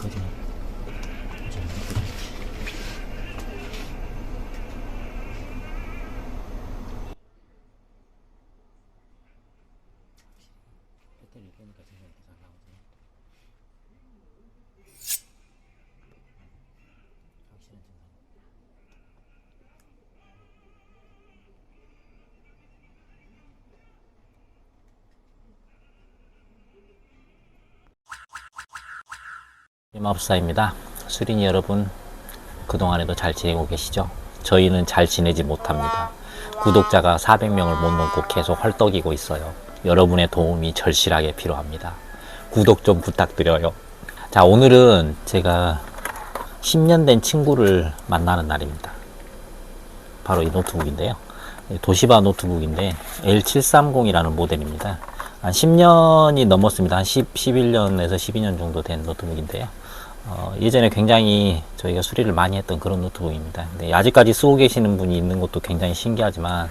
거짓말. 거짓말. 배터리 빼니까 제가 잘 나오죠. 마법사입니다. 수린이 여러분, 그동안에도 잘 지내고 계시죠? 저희는 잘 지내지 못합니다. 구독자가 400명을 못 넘고 계속 헐떡이고 있어요. 여러분의 도움이 절실하게 필요합니다. 구독 좀 부탁드려요. 자, 오늘은 제가 10년 된 친구를 만나는 날입니다. 바로 이 노트북인데요. 도시바 노트북인데 L730이라는 모델입니다. 한 10년이 넘었습니다. 한 10, 11년에서 12년 정도 된 노트북인데요. 어, 예전에 굉장히 저희가 수리를 많이 했던 그런 노트북입니다. 근데 아직까지 쓰고 계시는 분이 있는 것도 굉장히 신기하지만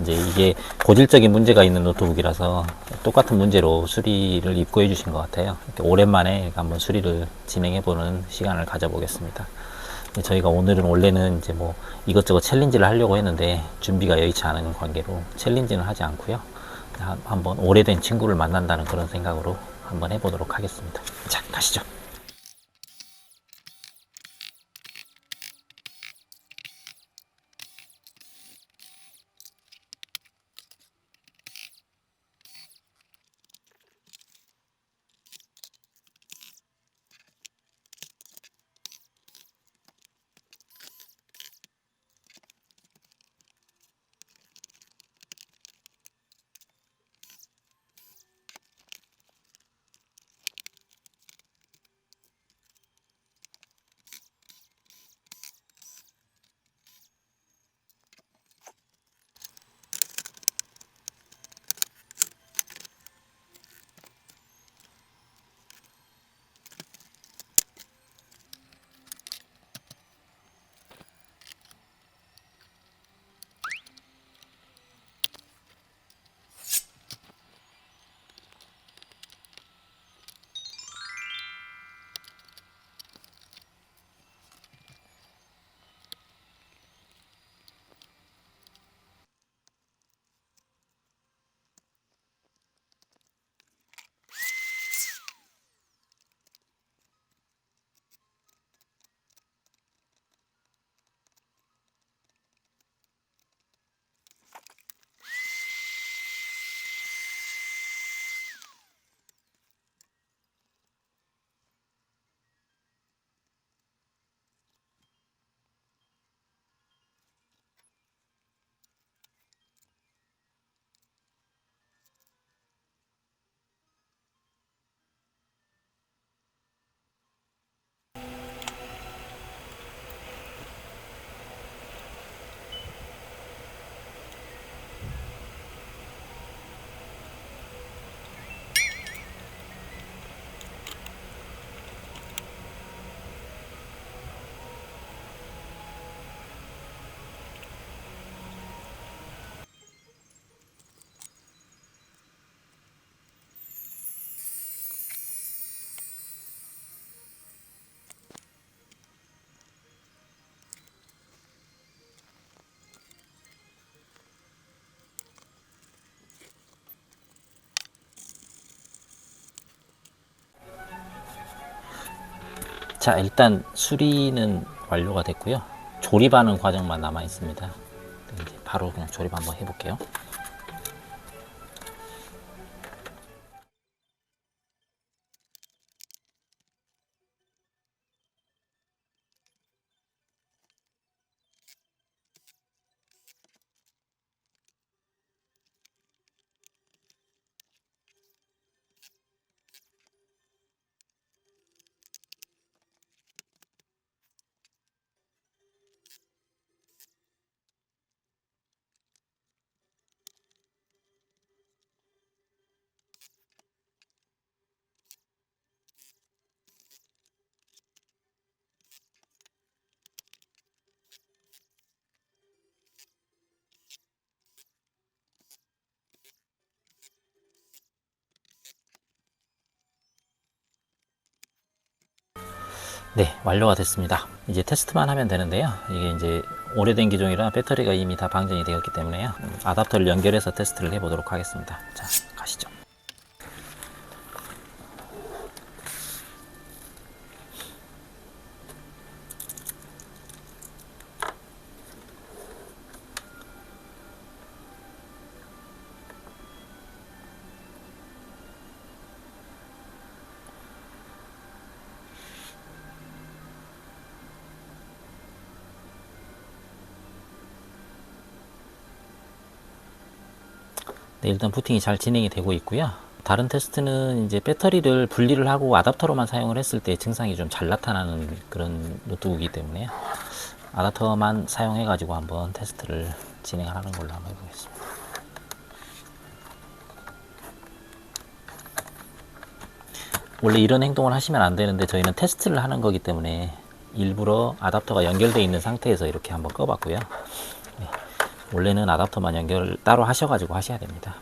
이제 이게 고질적인 문제가 있는 노트북이라서 똑같은 문제로 수리를 입고해 주신 것 같아요. 오랜만에 한번 수리를 진행해 보는 시간을 가져보겠습니다. 저희가 오늘은 원래는 이제 뭐 이것저것 챌린지를 하려고 했는데 준비가 여의치 않은 관계로 챌린지는 하지 않고요. 한- 한번 오래된 친구를 만난다는 그런 생각으로 한번 해보도록 하겠습니다. 자, 가시죠. 자, 일단 수리는 완료가 됐고요. 조립하는 과정만 남아 있습니다. 바로 그냥 조립 한번 해볼게요. 네, 완료가 됐습니다. 이제 테스트만 하면 되는데요. 이게 이제 오래된 기종이라 배터리가 이미 다 방전이 되었기 때문에요. 음, 아답터를 연결해서 테스트를 해보도록 하겠습니다. 자, 네, 일단 부팅이 잘 진행이 되고 있고요. 다른 테스트는 이제 배터리를 분리를 하고 아답터로만 사용을 했을 때 증상이 좀 잘 나타나는 그런 노트북이기 때문에 아답터만 사용해 가지고 한번 테스트를 진행을 하는 걸로 한번 해보겠습니다. 원래 이런 행동을 하시면 안 되는데 저희는 테스트를 하는 거기 때문에 일부러 아답터가 연결되어 있는 상태에서 이렇게 한번 꺼봤고요. 네, 원래는 아답터만 연결 따로 하셔가지고 하셔야 됩니다.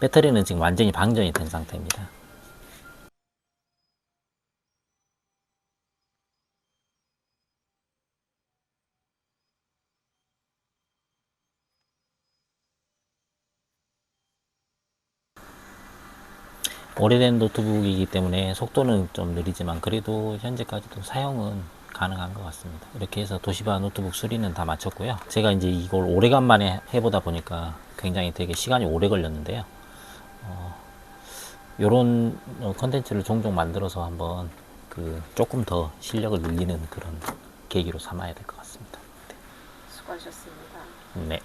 배터리는 지금 완전히 방전이 된 상태입니다. 오래된 노트북이기 때문에 속도는 좀 느리지만 그래도 현재까지도 사용은 가능한 것 같습니다. 이렇게 해서 도시바 노트북 수리는 다 마쳤고요. 제가 이제 이걸 오래간만에 해보다 보니까 굉장히 되게 시간이 오래 걸렸는데요. 어, 요런 어, 컨텐츠를 종종 만들어서 한번 그 조금 더 실력을 늘리는 그런 계기로 삼아야 될 것 같습니다. 수고하셨습니다. 네.